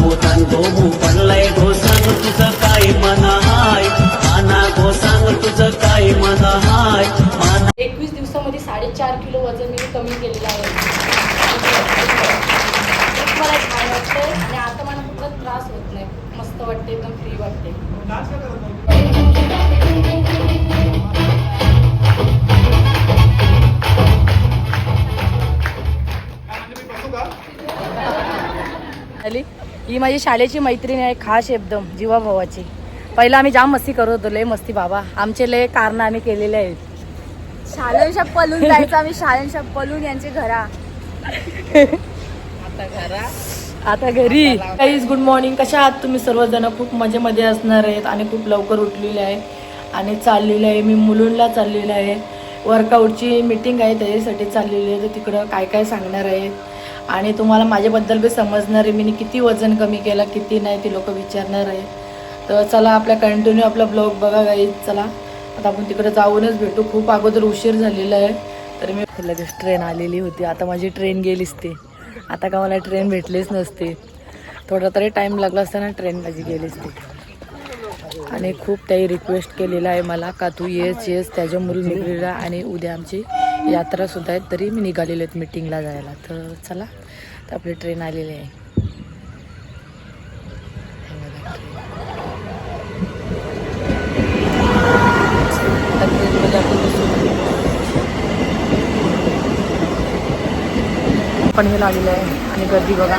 भोतान गोमू पडलाय गो सांग तुझं काय मन हाय. माना गो सांग तुझं काय मन हाय. माना एकवीस दिवसामध्ये साडेचार किलो वजन मी कमी केलेलं आहे. खूप मला छान वाटतंय आणि आता मला कुठला त्रास होत नाही. मस्त वाटते एकदम फ्री वाटते आली? ही माझी शाळेची मैत्रीण आहे खास एकदम जीवा भावाची. पहिला आम्ही जाम मस्ती करत होतो लय मस्ती बाबा. आमचे लय कारण आम्ही केलेले आहेत. शाळेच्या पलून जायचं आम्ही शाळेच्या पलून यांचे घरा. आता घरी. काहीच गुड मॉर्निंग कशा आहात तुम्ही सर्वजण? खूप मजेमध्ये असणार आहेत आणि खूप लवकर उठलेले आहे आणि चाललेलं आहे. मी मुलुंडला चाललेलं आहे. वर्कआउटची मीटिंग आहे त्याच्यासाठी चाललेली आहे. तर तिकडं काय काय सांगणार आहे आणि तुम्हाला माझ्याबद्दल बी समजणार आहे मी किती वजन कमी केलं किती नाही ती लोक विचारणार. आहे तर चला आपल्या कंटिन्यू आपला ब्लॉग बघा गाई चला. आता आपण तिकडे जाऊनच भेटू. खूप अगोदर उशीर झालेला आहे. तर मी लगेच ट्रेन आलेली होती. आता माझी ट्रेन गेलीच ते. आता का मला ट्रेन भेटलीच नसते. थोडा तरी टाईम लागला असताना ट्रेन माझी गेलीच ती. आणि खूप काही रिक्वेस्ट केलेला आहे मला का तू येस येस त्याच्या मुलीला आणि उद्या आमची यात्रा सुद्धा तरी मी निघालेले आहेत मिटिंगला जायला. तर चला तर आपली ट्रेन आलेली आहे. हे लागलेलं आहे आणि गर्दी बघा.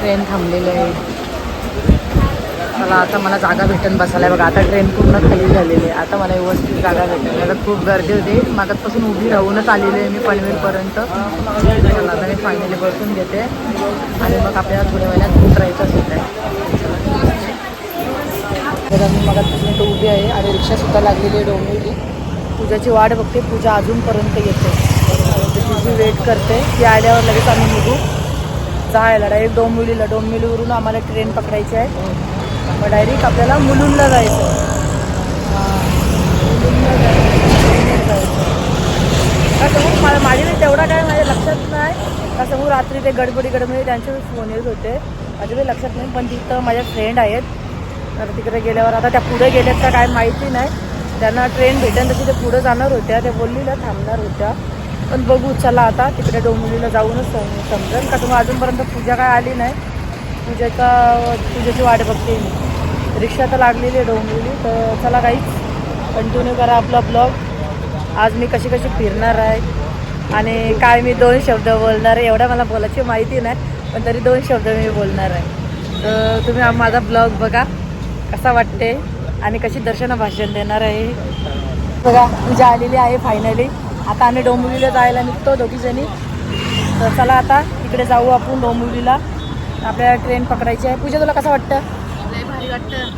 ट्रेन थांबलेली आहे. मला आता मला जागा भेटून बसायला. बघा आता ट्रेन पूर्ण खाली झालेली आहे. आता मला व्यवस्थित जागा भेटेल आता खूप गर्दी होती. मागातपासून उभी राहूनच आलेली आहे मी पनवेलपर्यंत. चला आता मी फायनली बसून घेते. आणि मग आपल्याला थोड्या वेळात उतरायचं सुद्धा आहे. तर मी मगातपासून तो उभी आहे आणि रिक्षासुद्धा लागलेली आहे डोंबिवली पूजाची वाट बघते. पूजा अजूनपर्यंत येते. तिची वेट करते. ती आल्यावर लगेच आम्ही निघू. जायला डायरेक्ट डोंबिवलीला. डोंबिवलीवरून आम्हाला ट्रेन पकडायची आहे. मग डायरेक्ट आपल्याला मुलुंडला जायचं. हां, मुलुंडला जायचं, जायचं. का समोर मा- माझे तेवढा काय माझ्या लक्षात नाही. का समोर रात्री ते गडबडी गडबडी म्हणजे त्यांचे फोन येत होते. माझ्या काही लक्षात नाही पण तिथं माझ्या फ्रेंड आहेत. तर तिकडे गेल्यावर आता त्या पुढे गेल्यात का काय माहिती नाही. त्यांना ट्रेन भेटेल तशी ते पुढे जाणार होत्या. ते बोललेल्या थांबणार होत्या. पण बघू चला आता तिकडे डोंबिवलीला जाऊनच सम- समजेल का तुम्हाला अजूनपर्यंत पूजा काय आली नाही. पूजेचा पूजेची वाट बघते मी. रिक्षा तर लागलेली आहे डोंबिवली तर चला काहीच कंटिन्यू करा आपला ब्लॉग आज मी कशी कशी फिरणार आहे आणि काय मी दोन शब्द बोलणार आहे एवढं मला बोलायची माहिती नाही पण तरी दोन शब्द मी बोलणार आहे. तर तुम्ही माझा ब्लॉग बघा कसा वाटते आणि कशी दर्शन भाषण देणार आहे. बघा पूजा आलेली आहे फायनली आता आम्ही डोंबिवलीला जायला निघतो दोघीजणी. तर चला आता इकडे जाऊ आपण डोंबिवलीला. आपल्याला ट्रेन पकडायची आहे. पूजा तुला कसं वाटतं? लय भारी वाटतं.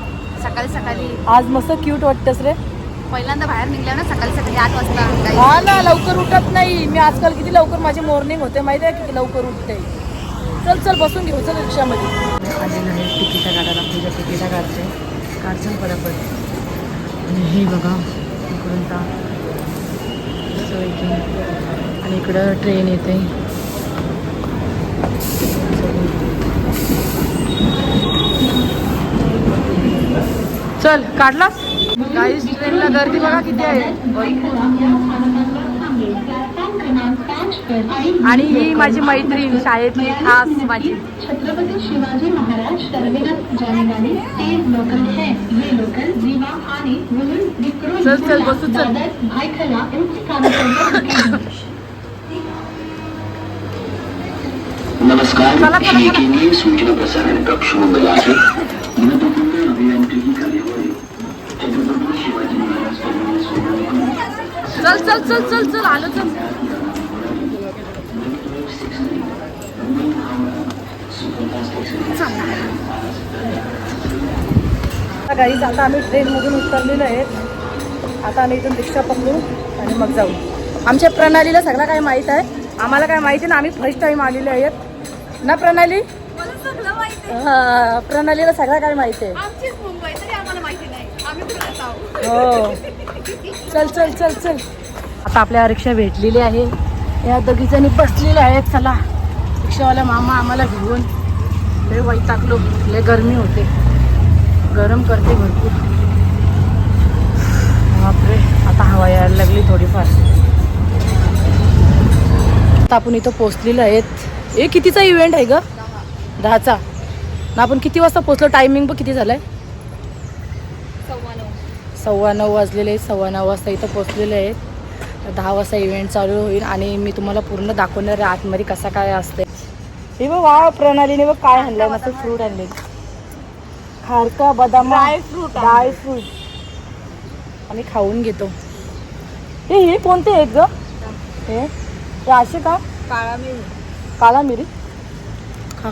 सकाळी सकाळी. आज मस्त क्यूट वाटतंस रे. पहिल्यांदा बाहेर निघल्या ना सकाळी सकाळी आठ वाजता. काही हा ना लवकर उठत नाही. मी आजकाल किती लवकर माझी मॉर्निंग होते. माहिती आहे किती लवकर उठते? चल चल बसून घेऊ. चल रिक्षामध्ये. आलेलं आहे तिकिटा काढायला. पूजा तिकिटा काढते. काढचल पटापट. आणि हे बघा इकडून का असं इथे. आणि इकडं ट्रेन येते. चल काढला काहीच ट्रेनला गर्दी बघा किती आहे. आणि ही माझी मैत्रीण शाळेतली खास माझी. छत्रपति शिवाजी महाराज टर्मिनस जाने वाले तेज लोकल है. ये लोकल मुलुंड विक्रोली चल, चल, बसू, चल. दादर नमस्कार. ही. केंद्रीय सूचना प्रसारण कक्ष मुंबई आहे. महत्त्वपूर्ण अभियांत्रिकी कार्यावळी. छत्रपती शिवाजी महाराज टर्मिनस सोबत चल चल चल चल चल आलो चल. गाईज आता आम्ही ट्रेनमधून उतरलेलो आहे. आता आम्ही इथून रिक्षा पकडू आणि मग जाऊ. आमच्या प्रणालीला सगळं काय माहीत आहे? आम्हाला काय माहिती ना आम्ही फर्स्ट टाईम आलेले आहेत. ना प्रणाली? हा, प्रणालीला सगळं काय माहिती आहे? हो. चल चल चल चल. आता आपल्या रिक्षा भेटलेली आहे. या दोघीजणी बसलेल्या आहेत. चला रिक्षावाला मामा आम्हाला घेऊन. लय वैतागलो. लय गरमी होते. गरम करते भरपूर. बापरे आता हवा यायला लागली थोडीफार. आता आपण इथं पोचलेलो आहेत. ए कितीचा इव्हेंट आहे ग? दहाचा. ना आपण किती वाजता पोचलो टायमिंग पण किती झालंय. सव्वा नऊ वाजलेले आहेत. सव्वा नऊ वाजता इथं पोचलेले आहेत. तर दहा वाजता इव्हेंट चालू होईल आणि मी तुम्हाला पूर्ण दाखवणार आहे आतमध्ये कसा काय असते हे बघ वा प्रणालीने बघ काय आणलंय. मस्त फ्रूट आणले. खारका बदाम फ्रूट ड्राय फ्रूट आम्ही खाऊन घेतो. हे हे कोणते आहेत ग? हे हे असे का? काळा मिरी काला मिरी. खा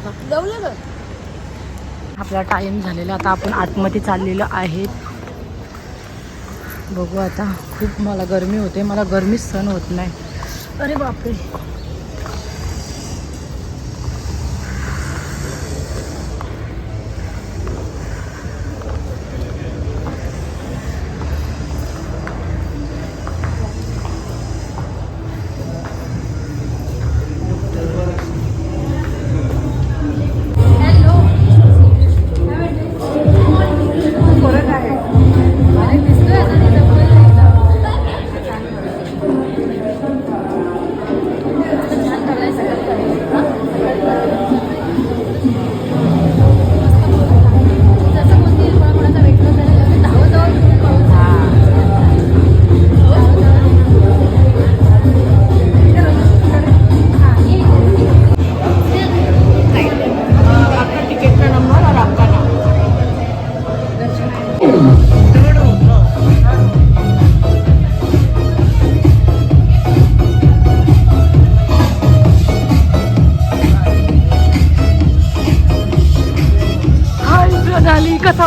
आपला टाइम झालेला. आता आपण आतमध्ये चाललेलो आहेत. बघू आता. खूप मला गरमी होते. मला गरमीच सहन होत नाही. अरे बापरे.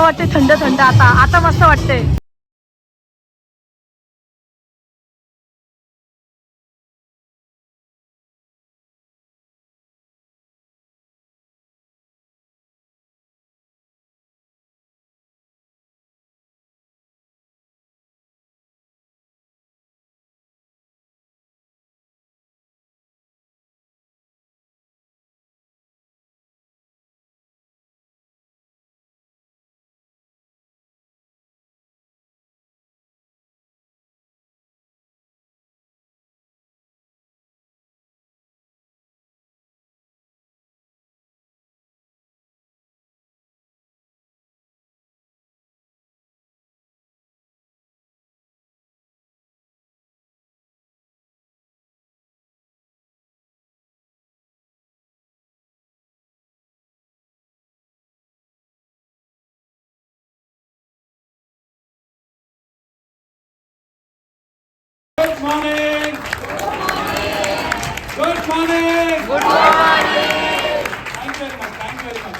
वाटते थंड थंड आता. आता मस्त वाटते Good morning. Good morning. Good morning. Thank you very much. Thank you very much.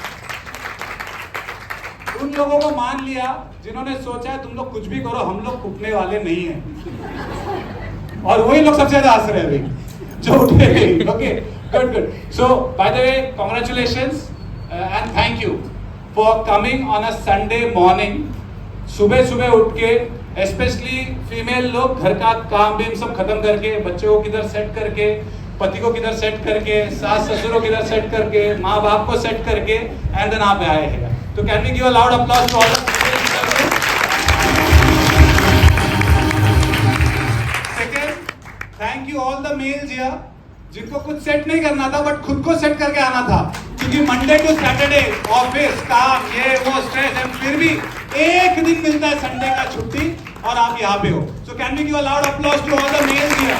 उन लोगों को मान लिया जिन्होंने सोचा है तुम लोग कुछ भी करो हम लोग कुटने वाले नहीं हैं और वही लोग सबसे ज़्यादा हंस रहे हैं अभी जो उठे okay good good so by the way congratulations and thank you for coming on a Sunday morning सुबह सुबह उठ के स्पेशली फीमेल लोग घर का काम बीम सब खत्म करके, बच्चों को किधर सेट करके, पति को किधर सेट करके, सास ससुरों किधर सेट करके माँ बाप को सेट करके एंड देन आप आए हैं। तो can we give a loud applause to all thank you all the males here जिनको कुछ सेट नहीं करना था बट खुद को सेट करके आना था। क्योंकि मंडे टू सैटरडे ऑफ़िस काम, ये, वो स्ट्रेस एंड फिर भी एक दिन मिलता है संडे का छुट्टी। और आप यहाँ पे हो। So can we give a loud to all the males here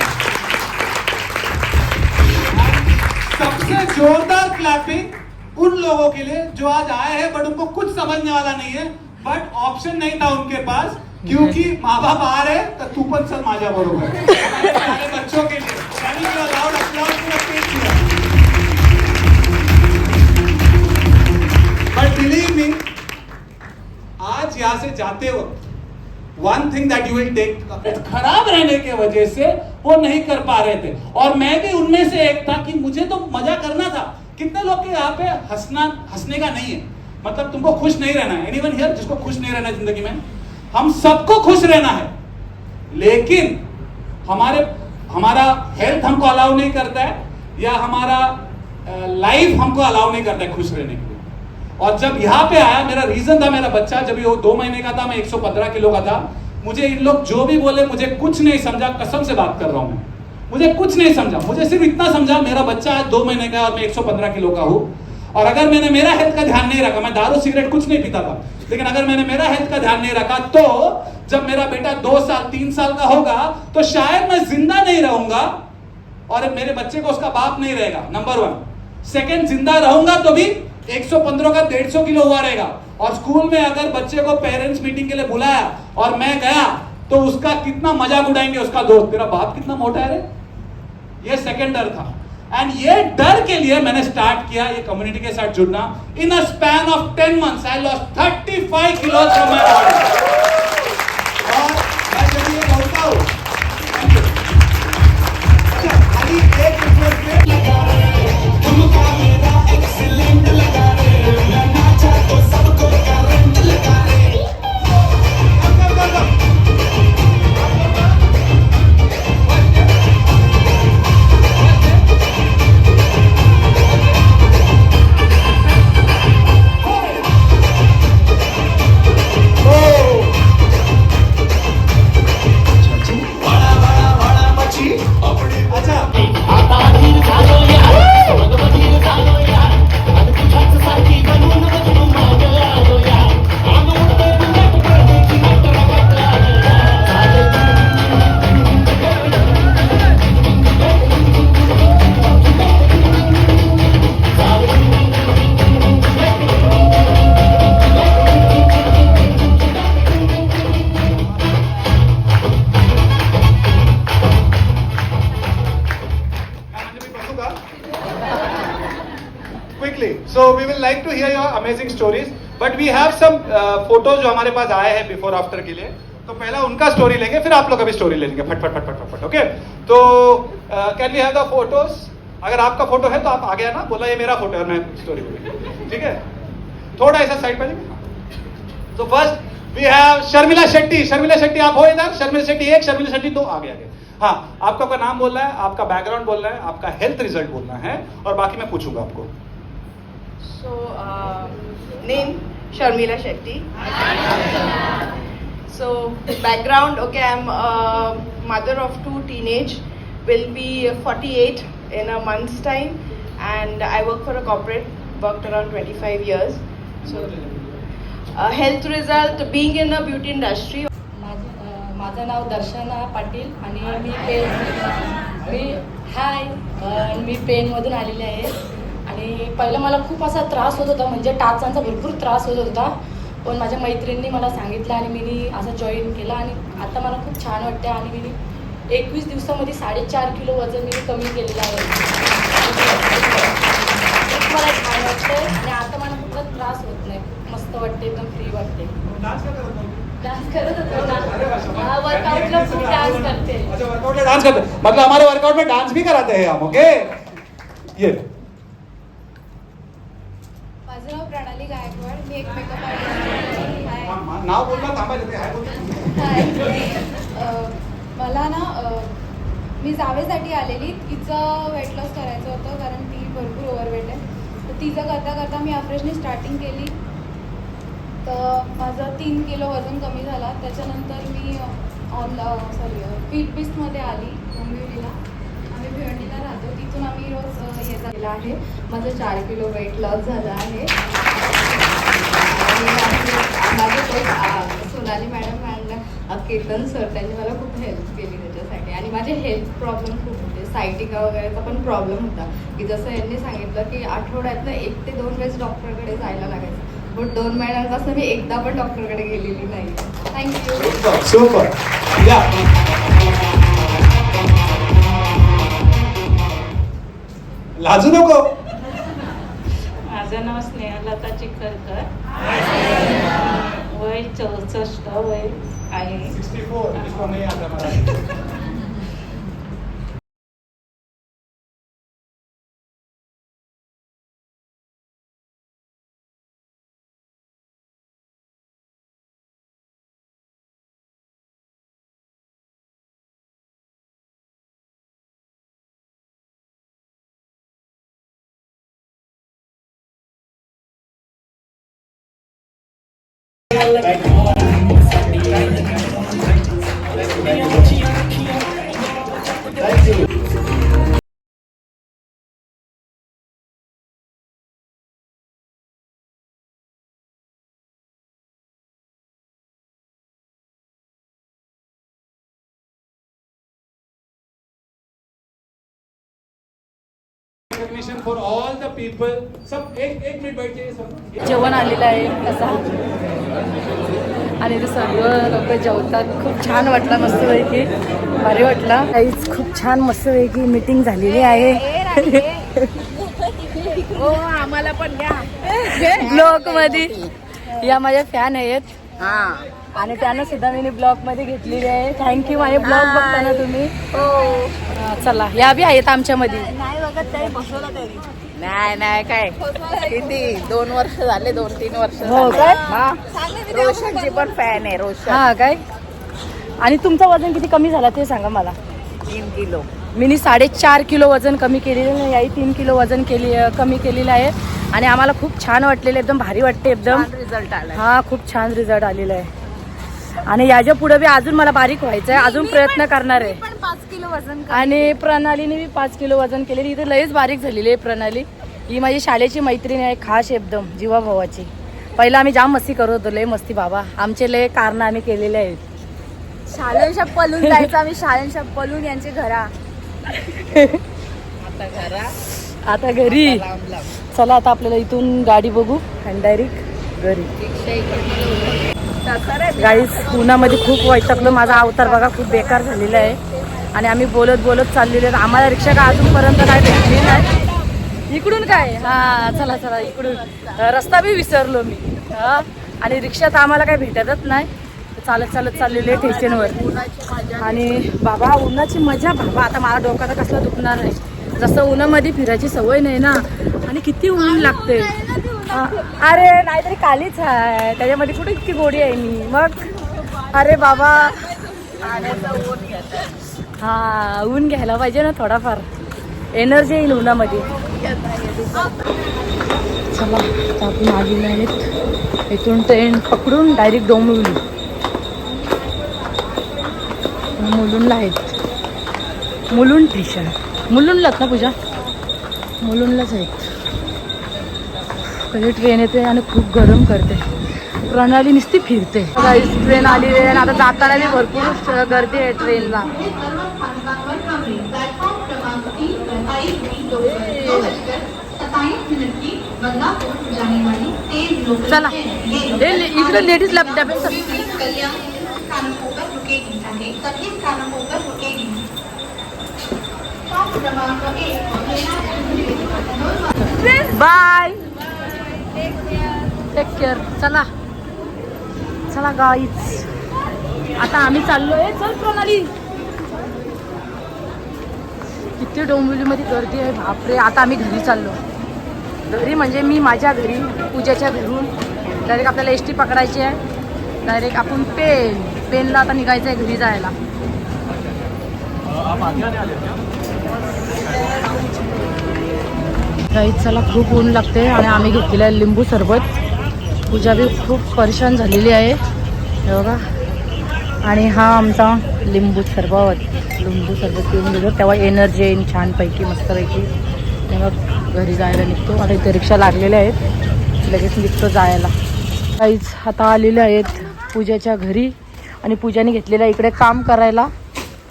सबसे जोरदार क्लैपिंग उन लोगों के लिए जो आज आए हैं बट उनको कुछ समझने वाला नहीं है बट ऑप्शन नहीं था उनके पास, क्योंकि माँ बाप आ रहे तो तू पण सर माझ्या बरोबर one thing that you will take खराब रहने के वजह से वो नहीं कर पा रहे थे। और मैं भी उनमें से एक था कि मुझे तो मज़ा करना था। कितने लोग के यहाँ पे हंसना, हंसने का नहीं है। मतलब तुमको खुश नहीं रहना है। एनीवन हियर जिसको खुश नहीं रहना ज़िंदगी में? हम सबको खुश रहना है। लेकिन हमारे, हमारा हेल्थ हमको अलाउ नहीं करता है, या हमारा लाइफ हमको अलाउ नहीं करता है खुश रहने के। और जब यहाँ पे आया, मेरा रीजन था, मेरा बच्चा, जब वो दो महीने का था, मैं 115 किलो का था, मुझे इन लोग जो भी बोले, मुझे कुछ नहीं समझा, कसम से बात कर रहा हूँ मैं। मुझे कुछ नहीं समझा, मुझे सिर्फ़ इतना समझा, मेरा बच्चा आज दो महीने का है और मैं 115 किलो का हूँ। और अगर मैंने मेरा हेल्थ का ध्यान नहीं रखा, मैं दारू सिगरेट कुछ नहीं पीता था, लेकिन अगर मैंने मेरा हेल्थ का ध्यान नहीं रखा तो जब मेरा बेटा दो साल, तीन साल का होगा तो शायद मैं ज़िंदा नहीं रहूँगा, और मेरे बच्चे को उसका बाप नहीं रहेगा नंबर वन सेकेंड ज़िंदा रहूँगा तो भी 115 का 150 किलो हुआ रहेगा। और स्कूल में अगर बच्चे को पेरेंट्स मीटिंग के लिए बुलाया और मैं गया तो उसका कितना मज़ाक उड़ाएँगे उसका दोस्त? तेरा बाप कितना मोटा है रे? ये सेकंड डर था। एंड ये डर के लिए मैंने स्टार्ट किया ये कम्युनिटी के साथ जुड़ना। In a span of 10 months I lost 35 kilo from my body We have some uh, जो हमारे पास आए हैं बिफोर आफ्टर के लिए। तो पहला उनका स्टोरी लेंगे फिर आप लोग अभी स्टोरी ले लेंगे। फट फट फट फट फट फट ओके तो can we have the photos अगर आपका फ़ोटो है तो आप आ गया ना बोला ये मेरा फ़ोटो है मैं स्टोरी ठीक है? थोड़ा ऐसा साइड पर तो first we have Sharmila Shetty Sharmila Shetty आप हो इधर? शर्मिला शेट्टी एक शर्मिला शेट्टी दो आगे आगे। हाँ आपका आपका नाम बोलना है आपका बैकग्राउंड बोलना है आपका हेल्थ रिज़ल्ट बोलना है और बाकी मैं पूछूँगा आपको। So, uh, name? Sharmila Shetty. So, background okay, I'm a mother of two teenage, will be 48 in a month's time, and I work for a corporate, worked around 25 years. So, uh, health result being in the beauty industry. माझं अं, माझं नाव दर्शना पाटील आणि मी pen मी हाय अं, मी पेनमधून आलेले आहे आणि पहिलं मला खूप असा त्रास होत होता म्हणजे टाचांचा भरपूर त्रास होत होता. पण माझ्या मैत्रिणींनी मला सांगितलं आणि मी असं जॉईन केलं आणि आता मला खूप छान वाटते आणि मी एकवीस दिवसामध्ये साडेचार किलो वजन मी कमी केलेलं आहे. मला छान वाटते आणि आता मला कुठला त्रास होत नाही. मस्त वाटते एकदम फ्री वाटते डान्स करत होतो ना वर्कआउटला खूप डान्स करते. डांस करते। मतलब हमारे वर्कआउट में डांस भी कराते हैं हम ओके ये माझं नाव प्रणाली गायकवाड मी एक मेकअप आर्टिस्ट नाव अ, मला ना मी जावेसाठी आलेली. तिचं वेट लॉस करायचं होतं कारण ती भरपूर ओव्हरवेट आहे. तर तिचं करता करता मी अफ्रेशनी स्टार्टिंग केली. तर माझं तीन किलो वजन कमी झाला. त्याच्यानंतर मी ऑन सॉरी फीट बिस्टमध्ये आली डोंबिवलीला आम्ही भिवंडीला राहतो. तिथून आम्ही रोज ये झालेलं आहे. माझं चार किलो वेट लॉस झालं आहे. माझे सोनाली मॅडम केतन सर त्यांनी मला खूप हेल्प केली त्याच्यासाठी आणि माझे हेल्थ प्रॉब्लेम खूप होते सायटिका वगैरेचा पण प्रॉब्लेम होता की जसं यांनी सांगितलं की आठवड्यातनं एक ते दोन वेळेस डॉक्टरकडे जायला लागायचं पण दोन महिन्यांपासून मी एकदा पण डॉक्टरकडे गेलेली नाही थँक्यू सुपर लाजू नको. माझं नाव स्नेहलता चिखलकर. वय चौसष्ट वय आहे. Recognition for all the people. सब एक एक मिनिट बैठ जाइए सब। जेवण आलेलं आहे कसा आणि ते सर्व लोक जेवतात. खूप छान वाटलं मस्तपैकी भारी वाटला. काहीच खूप छान मस्तपैकी मीटिंग झालेली आहे. आम्हाला पण घ्या. ब्लॉगमध्ये. या माझ्या फॅन आहेत. आणि त्यांना सुद्धा मी ब्लॉगमध्ये घेतलेली आहे. थँक्यू माझे ब्लॉग बघताना तुम्ही? हा, चला या बी आहेत आमच्या मध्ये नाही नाही काय? किती? दोन वर्ष झाले दोन तीन वर्ष हो काय? रोशनची पण फॅन आहे रोशन. हा काय? आणि तुमचं वजन किती कमी झाला ते सांगा मला. तीन किलो. मी साडेचार किलो वजन कमी केलेलं आहे याही तीन किलो वजन केली कमी केलेलं आहे. आणि आम्हाला खूप छान वाटलेलं एकदम भारी वाटते एकदम. रिझल्ट आला हा खूप छान रिझल्ट आलेला आहे. आणि याच्यापुढे बी अजून मला बारीक व्हायचं आहे अजून प्रयत्न करणार आहे. पण पाच किलो वजन आणि प्रणालीने बी पाच किलो वजन केलेली. इथे लयच बारीक झालेली आहे प्रणाली. ही माझी शाळेची मैत्रीण आहे खास एकदम जीवा भावाची. पहिला आम्ही जाम मस्ती करत होतो लय मस्ती बाबा. आमचे लय कारण आम्ही केलेले आहेत. शाळेच्या पलून जायचं आम्ही शाळेच्या पलून यांचे घरा. आता घरी. चला आता आपल्याला इथून गाडी बघू. आणि डायरेक्ट घरी गाईस उन्हामध्ये खूप वैतकलं माझा अवतार बघा खूप बेकार झालेला आहे. आणि आम्ही बोलत बोलत चाललेले आहेत. आम्हाला रिक्षा का अजूनपर्यंत काय भेटली नाही? इकडून काय? हा चला चला इकडून. रस्ता बी विसरलो मी. आणि रिक्षा तर आम्हाला काय भेटतच नाही. चालत चालत चाललेले स्टेशनवर आणि बाबा उन्हाची मजा बाबा आता मला डोक्यात कसला दुखणार नाही. जसं उन्हामध्ये फिरायची सवय नाही ना आणि किती ऊन लागते. हा, अरे नाहीतरी कालीच आहे. त्याच्यामध्ये कुठे इतकी गोडी आहे मी? मग? अरे बाबा. हा ऊन घ्यायला पाहिजे ना थोडाफार. एनर्जी येईल उन्हामध्ये. चला आपण आलेलो आहेत. इथून ट्रेन पकडून डायरेक्ट डोंबिवली. मुलुंडला आहेत. मुलुंड स्टेशन मुलुंडलाच ना पूजा मुलुंडलाच आहेत कधी ट्रेन येते आणि खूप गरम करते प्रणाली नुसती फिरते ट्रेन आली आहे आणि आता जाताना बी भरपूर गर्दी आहे ट्रेनला चला हे इकडे लेडीज लॅब डबे बाय. टेक केअर चला. चला गाईच आता आम्ही चाललोय. चल प्रणाली. किती डोंबिवलीमध्ये गर्दी आहे. बापरे आता आम्ही घरी चाललो. घरी म्हणजे मी माझ्या घरी पूजाच्या घरून. डायरेक्ट आपल्याला एस टी पकडायची आहे. डायरेक्ट आपण पेन पेनला आता निघायचं आहे घरी जायला. चला खूप ऊन लागते आणि आम्ही घेतलेलं आहे लिंबू सरबत. पूजा बी खूप परेशान झालेली आहे. हे बघा. आणि हा आमचा लिंबू सरबत. लिंबू सरबत पिऊन गेलो. तेव्हा एनर्जी येईन छानपैकी मस्तपैकी. तेव्हा घरी जायला निघतो. आता इथे रिक्षा लागलेल्या आहेत. लगेच निघतो जायला. काहीच आता आलेले आहेत पूजाच्या घरी. आणि पूजाने घेतलेलं आहे इकडे काम करायला.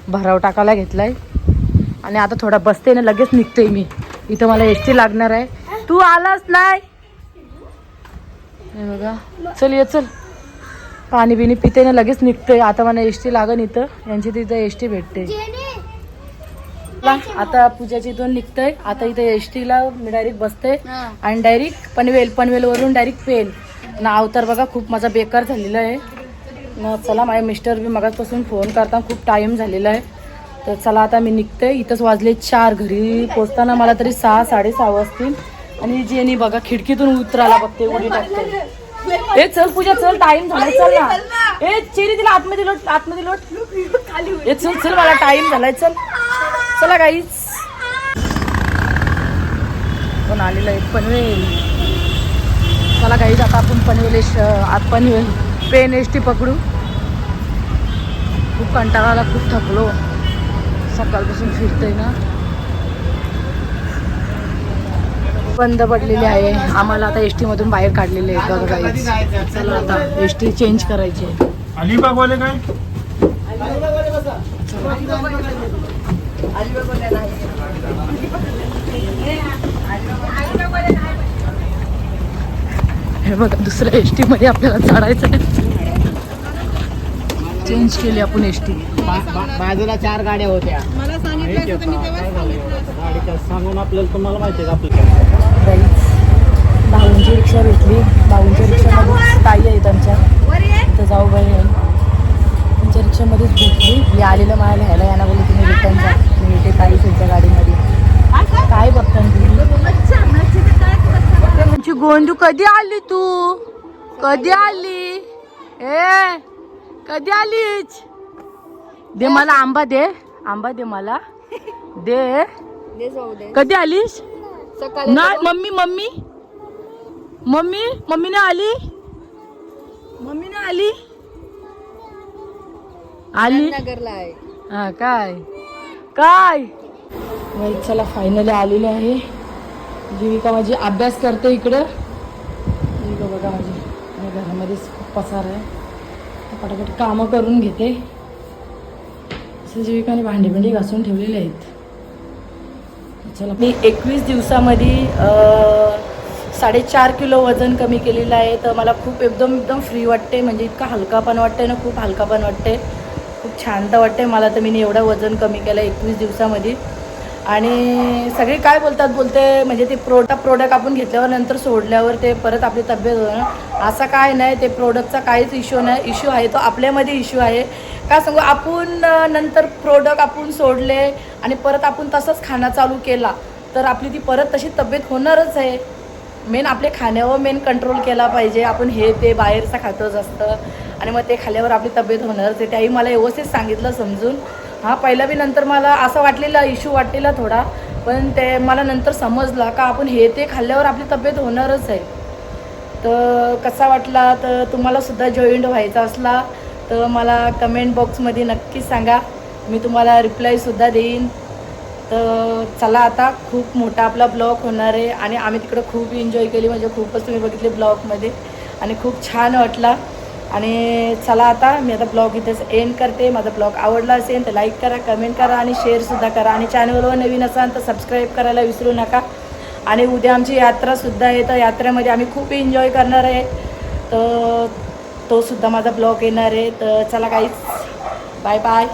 भराव टाकायला घेतला आहे आणि आता थोडा बसते ना लगेच निघते मी. इथं मला एस टी लागणार आहे. तू आलास नाही? हे बघा. चल ये चल. पाणी बिणी पिते ना लगेच निघतंय आता मला एस टी लागन इथं. यांची तिथं एस टी भेटते आता पूजाच्या इथून निघतंय. आता इथे एस टीला मी डायरेक्ट बसते. आणि डायरेक्ट पनवेल पनवेलवरून डायरेक्ट पेल. नाव तर बघा खूप माझा बेकार झालेला आहे. न चला माझे मिस्टर बी मगाचपासून फोन करता खूप टाईम झालेला आहे. तर चला आता मी निघते. इथंच वाजले चार. घरी पोचताना मला तरी सहा साडेसहा वाजतील. आणि जेनी बघा खिडकीतून उतरायला बघते उडी टाकते ए चल पूजा चल टाइम झालाय चल ना. ए चेरी तिला आतमध्ये लोट आतमध्ये लोट. ए चल चल मला टाइम झालाय चल. चला गाईच पण आलेलं आहे? पनवेल. चला गाईज आता आपण पनवेलेश आत पनवेल. ट्रेन एस टी पकडू. खूप कंटाळा आला खूप थकलो. सकाळपासून फिरतोय ना. बंद पडलेली आहे. आम्हाला आता एस मधून बाहेर काढलेले आहे बघा. चला आता एस टी चेंज करायची आहे. अलिबागवाले काय? हे बघा दुसऱ्या एसमध्ये आपल्याला चढायचं आहे चेंज केली आपण एस टी. बाजूला चार गाड्या होत्या. सांगून आपल्याला तुम्हाला माहिती आहे का आपलं भाऊंची रिक्षा भेटली. भाऊंच्या रिक्षामध्ये ताई आहेत आमच्या. तर जाऊ बाई आहे. तुमच्या रिक्षामध्येच भेटली. मी आलेलं मला लिहायला यांना बोलले तुम्ही रिटर्न जा. मी येते ताई तुमच्या गाडीमध्ये. काय बघता गोंडू कधी आली तू? कधी आली? ए कधी आलीच? दे मला आंबा दे. आंबा दे मला. दे. कधी आलीस? नाही मम्मी मम्मी. मम्मी मम्मी नाही आली? मम्मी नाही आली? आली? हा काय? काय? चला फायनली आलेले आहे. जीविका माझी अभ्यास करते इकडं. जीविका बघा माझी. घरामध्येच खूप पसार आहे. पटापट कामं करून घेते. असं जीविकाने भांडी भांडी घासून ठेवलेले आहेत. चला. मी एकवीस दिवसामध्ये साडेचार किलो वजन कमी केलेलं आहे. तर मला खूप एकदम एकदम फ्री वाटते म्हणजे इतका हलकापण वाटते ना खूप हलकापण वाटते खूप छान तर वाटते मला. तर मी एवढं वजन कमी केलं एकवीस दिवसामध्ये. आणि सगळे काय बोलतात बोलते म्हणजे ते प्रोडक्ट प्रोडक्ट आपण घेतल्यावर नंतर सोडल्यावर ते परत आपली तब्येत होणं असं काय नाही ते प्रोडक्टचा काहीच इश्यू नाही. इश्यू आहे तो आपल्यामध्ये इश्यू आहे. का सांगू आपण नंतर प्रोडक्ट आपण सोडले आणि परत आपण तसंच खाणं चालू केला तर आपली ती परत तशी तब्येत होणारच आहे. मेन आपल्या खाण्यावर मेन कंट्रोल केला पाहिजे. आपण हे ते बाहेरचं खातच जास्त आणि मग ते खाल्यावर आपली तब्येत होणारच आहे. त्याही मला व्यवस्थित सांगितलं समजून. हा पहिला बी नंतर मला असं वाटलेला इश्यू वाटलेला थोडा. पण ते मला नंतर समजला का आपण हे ते खाल्ल्यावर आपली तब्येत होणारच आहे. तर कसा वाटला? तर तुम्हाला सुद्धा जॉईंट व्हायचा असला तर मला कमेंट बॉक्समध्ये नक्की सांगा. मी तुम्हाला रिप्लायसुद्धा देईन. तर चला आता खूप मोठा आपला ब्लॉग होणार आहे. आणि आम्ही तिकडं खूप एन्जॉय केली. म्हणजे खूपच तुम्ही बघितले ब्लॉगमध्ये आणि खूप छान वाटला. आणि चला आता मी आता ब्लॉग इथेच एंड करते. माझा ब्लॉग आवडला असेल तर लाईक करा कमेंट करा आणि शेअरसुद्धा करा. आणि चॅनलवर नवीन असाल तर सबस्क्राईब करायला विसरू नका. आणि उद्या आमची यात्रासुद्धा आहे. तर यात्रेमध्ये आम्ही खूप एन्जॉय करणार आहे. तर तोसुद्धा माझा ब्लॉग येणार आहे. तर चला काहीच बाय बाय